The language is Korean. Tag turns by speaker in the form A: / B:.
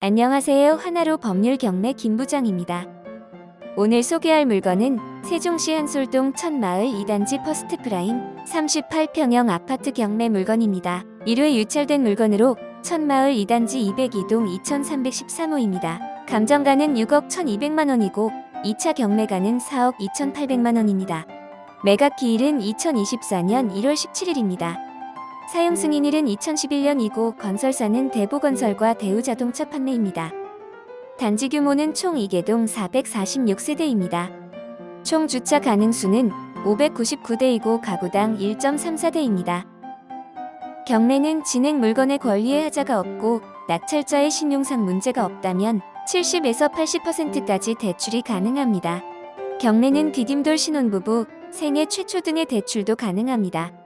A: 안녕하세요. 하나로 법률 경매 김부장입니다. 오늘 소개할 물건은 세종시 한솔동 첫마을 2단지 퍼스트 프라임 38평형 아파트 경매 물건입니다. 1회 유찰된 물건으로 첫마을 2단지 202동 2313호입니다. 감정가는 6억 1200만 원이고 2차 경매가는 4억 2800만 원입니다. 매각 기일은 2024년 1월 17일입니다. 사용 승인일은 2011년 이고 건설사는 대보건설과 대우자동차 판매입니다. 단지 규모는 총 2개동 446세대입니다. 총 주차 가능 수는 599대이고 가구당 1.34대입니다. 경매는 진행 물건의 권리에 하자가 없고 낙찰자의 신용상 문제가 없다면 70에서 80%까지 대출이 가능합니다. 경매는 디딤돌 신혼부부, 생애 최초 등의 대출도 가능합니다.